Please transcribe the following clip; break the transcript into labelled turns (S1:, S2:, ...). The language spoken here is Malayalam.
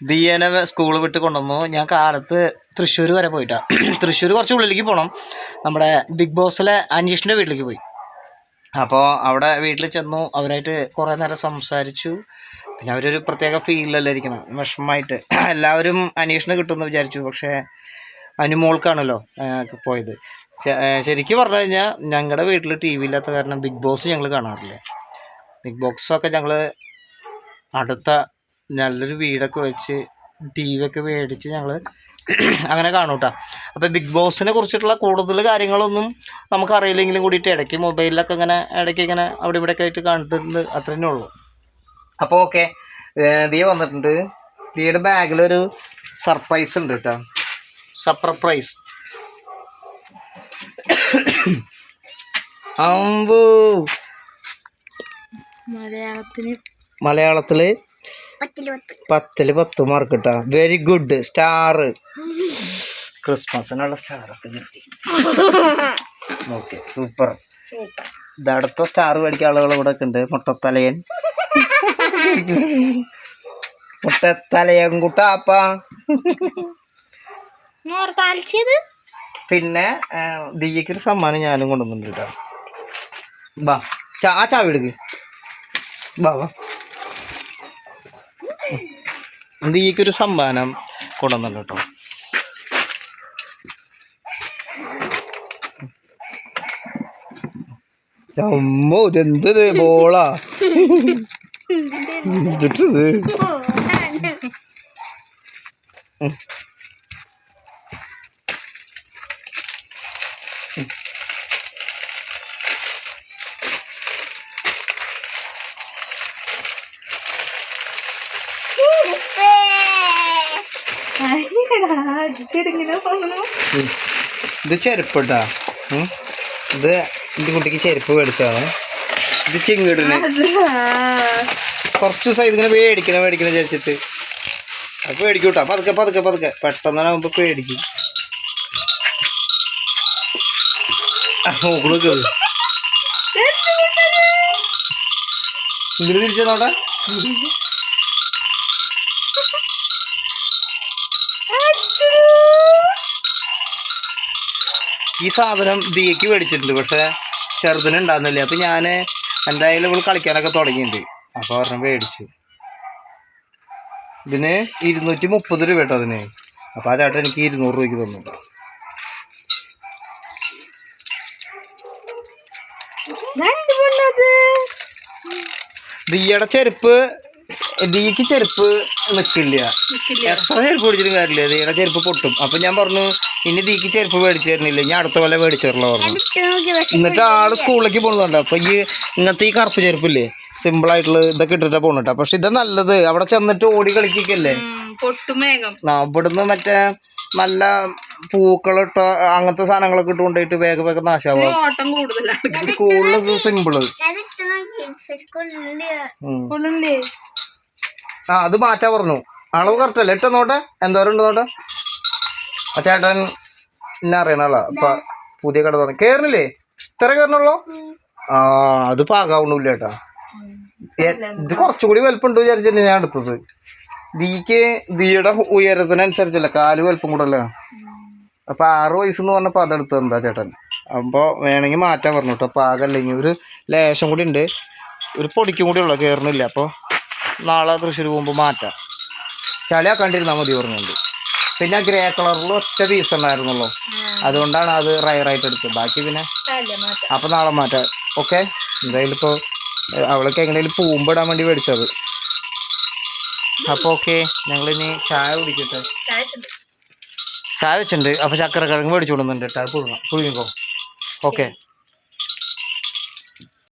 S1: ദിയനെ സ്കൂൾ വിട്ട് കൊണ്ടുവന്നു. ഞാൻ കാലത്ത് തൃശ്ശൂർ വരെ പോയിട്ടാ. തൃശ്ശൂർ കുറച്ച് ഉള്ളിലേക്ക് പോകണം നമ്മുടെ ബിഗ് ബോസിലെ അനീഷിന്റെ വീട്ടിലേക്ക് പോയി. അപ്പോൾ അവിടെ വീട്ടിൽ ചെന്നു അവരായിട്ട് കുറേ നേരം സംസാരിച്ചു. പിന്നെ അവരൊരു പ്രത്യേക ഫീലിലല്ലേ ഇരിക്കണം വിഷമമായിട്ട്. എല്ലാവരും അനീഷിനെ കിട്ടുമെന്ന് വിചാരിച്ചു. പക്ഷേ അനുമോൾക്കാണല്ലോ പോയത്. ശരിക്കും പറഞ്ഞു കഴിഞ്ഞാൽ ഞങ്ങളുടെ വീട്ടിൽ ടി വി ഇല്ലാത്ത കാരണം ബിഗ് ബോസ് ഞങ്ങൾ കാണാറില്ല. ബിഗ് ബോക്സൊക്കെ ഞങ്ങൾ അടുത്ത നല്ലൊരു വീടൊക്കെ വെച്ച് ടി വി ഒക്കെ മേടിച്ച് ഞങ്ങൾ അങ്ങനെ കാണും കേട്ടോ അപ്പോൾ ബിഗ് ബോസിനെ കുറിച്ചിട്ടുള്ള കൂടുതൽ കാര്യങ്ങളൊന്നും നമുക്കറിയില്ലെങ്കിലും കൂടിയിട്ട് ഇടയ്ക്ക് മൊബൈലിലൊക്കെ ഇങ്ങനെ ഇടയ്ക്ക് ഇങ്ങനെ അവിടെ ഇവിടെയൊക്കെ ആയിട്ട് കണ്ടിട്ടുണ്ട്. അത്ര തന്നെ ഉള്ളൂ അപ്പോൾ ഓക്കെ ദിയ വന്നിട്ടുണ്ട്. ദിയുടെ ബാഗിലൊരു സർപ്രൈസ് ഉണ്ട് കേട്ടോ. സർപ്രൈസ് അമ്പൂ.
S2: മലയാളത്തിന്
S1: മലയാളത്തിൽ
S2: പത്തിൽ പത്ത്.
S1: മാർക്ക് കിട്ടാ വെരി ഗുഡ് സ്റ്റാർ ക്രിസ്മസിനുള്ള സ്റ്റാറൊക്കെ കിട്ടി ഓക്കെ സൂപ്പർ. ഇതടുത്ത സ്റ്റാർ മേടിക്കാൻ ആളുകൾ ഇവിടെ ഒക്കെ ഉണ്ട്. മുട്ടത്തലയൻ. മുട്ടത്തലയൻ കുട്ടാപ്പ. പിന്നെ ദിയ്യക്കൊരു ഒരു സമ്മാനം ഞാനും കൊണ്ടുവന്നിട്ടുണ്ട് കേട്ടോ. ബാ ചാ ആ ചാവി എടുക്ക്. വാ. ദിയയ്ക്ക് ഒരു സമ്മാനം കൊണ്ടുവന്നിട്ടുണ്ട് കേട്ടോ. അമ്മോ ഇതെന്തത് ബോളാ? ഇതിട്ടത് ഇത് ചെരുപ്പട്ടാ. ഇത് എന്റെ കുട്ടിക്ക് ചെരുപ്പ് മേടിച്ചാണ് ഇത് ചിങ്ങിടിന് കുറച്ച് ദിവസം ഇതിങ്ങനെ മേടിക്കണം മേടിക്കണം വിചാരിച്ചിട്ട്. അപ്പൊ പേടിക്കും കേട്ടോ പതുക്കെ പതുക്കെ. പതുക്കെ പെട്ടെന്നാകുമ്പോ പേടിക്കും. ഇങ്ങനെ നോക്ക്. ഈ സാധനം ദിയക്ക് മേടിച്ചിട്ടുണ്ട് പക്ഷെ ചെറുതിന് ഉണ്ടാകുന്നില്ല അപ്പൊ ഞാൻ എന്തായാലും ഇവൾ കളിക്കാനൊക്കെ തുടങ്ങിയിട്ടുണ്ട്. അപ്പോൾ ഒരെണ്ണം മേടിച്ചു. ഇതിന് ഇരുന്നൂറ്റി മുപ്പത് രൂപ കേട്ടോ അതിന്. അപ്പോൾ ആ ചേട്ടൻ എനിക്ക് ഇരുന്നൂറ് രൂപയ്ക്ക് തന്നു. ദിയയുടെ ചെരുപ്പ് ദിയക്ക് ചെരുപ്പ് നിൽക്കില്ല. എത്ര ചെരുപ്പ് മേടിച്ചിട്ടും കാര്യമില്ല. ഇതിയുടെ ചെരുപ്പ് പൊട്ടും. അപ്പൊ ഞാൻ പറഞ്ഞു ഇനി ഇതിക്ക് ചെരുപ്പ് മേടിച്ചു തരുന്നില്ല ഞാൻ അടുത്ത പോലെ മേടിച്ചിട്ടുള്ള പറഞ്ഞു. എന്നിട്ട് ആൾ സ്കൂളിലേക്ക് പോകുന്നുണ്ട് അപ്പൊ ഈ ഇങ്ങനത്തെ ഈ കറുപ്പ് ചെരുപ്പില്ലേ സിമ്പിൾ ആയിട്ടുള്ള ഇതൊക്കെ ഇട്ടിട്ടാ പോണട്ടാ പക്ഷെ ഇത് നല്ലത്. അവിടെ ചെന്നിട്ട് ഓടി കളിക്കല്ലേ ഇവിടുന്ന് മറ്റേ നല്ല പൂക്കളിട്ട അങ്ങനത്തെ സാധനങ്ങളൊക്കെ ഇട്ട് കൊണ്ടുപോയിട്ട് വേഗം വേഗം ഇത് കൂടുതൽ
S2: സിമ്പിൾ
S1: ആ അത് മാറ്റാ പറഞ്ഞു. അളവ് കറക്റ്റ് അല്ല? ഇട്ട് നോട്ടെ എന്തോരം ഉണ്ട് നോട്ടെ ആ ചേട്ടൻ എന്നെ അറിയണല്ലോ അപ്പൊ പുതിയ കട തുറന്നു കേറണില്ലേ ഇത്ര കയറണുള്ളൂ ആ അത് പാകാവണില്ല ചേട്ടാ ഇത് കുറച്ചുകൂടി വലുപ്പുണ്ട് വിചാരിച്ചിട്ട് ഞാൻ എടുത്തത്. ദീക്ക് ദീയുടെ ഉയരത്തിനനുസരിച്ചല്ല? കാൽ വലുപ്പം കൂടല്ലേ അപ്പൊ ആറ് വയസ്സെന്ന് പറഞ്ഞപ്പോ അതെടുത്തത് എന്താ ചേട്ടൻ? അപ്പൊ വേണമെങ്കിൽ മാറ്റാൻ പറഞ്ഞു കേട്ടോ. പാകല്ലെങ്കിൽ ഒരു ലേശം കൂടി ഉണ്ട്. ഒരു പൊടിക്കും കൂടി ഉള്ളു. കയറണില്ല അപ്പൊ നാളെ തൃശ്ശൂർ പോകുമ്പോൾ മാറ്റാം. ചളിയാക്കാണ്ടിരുന്നാൽ മതി പറഞ്ഞുണ്ട് പിന്നെ ഗ്രേ കളറിൽ ഒറ്റ പീസ് ഉണ്ടായിരുന്നുള്ളൂ. അതുകൊണ്ടാണ് അത് റയറായിട്ട് എടുത്തത്. ബാക്കി പിന്നെ അപ്പം നാളെ മാറ്റാം. ഓക്കെ എന്തായാലും ഇപ്പോൾ അവൾക്ക് എങ്ങനെയും പൂമ്പ് ഇടാൻ വേണ്ടി മേടിച്ചത്. അപ്പോൾ ഓക്കെ ഞങ്ങളിനി ചായ കുടിക്കട്ടെ. ചായ വെച്ചിട്ടുണ്ട്. അപ്പോൾ ചക്കര കിഴങ്ങ് മേടിച്ചു കൊടുക്കുന്നുണ്ട് കേട്ടോ. അത് പുഴുങ്ങാം. പുഴുങ്ങിക്കോ? ഓക്കെ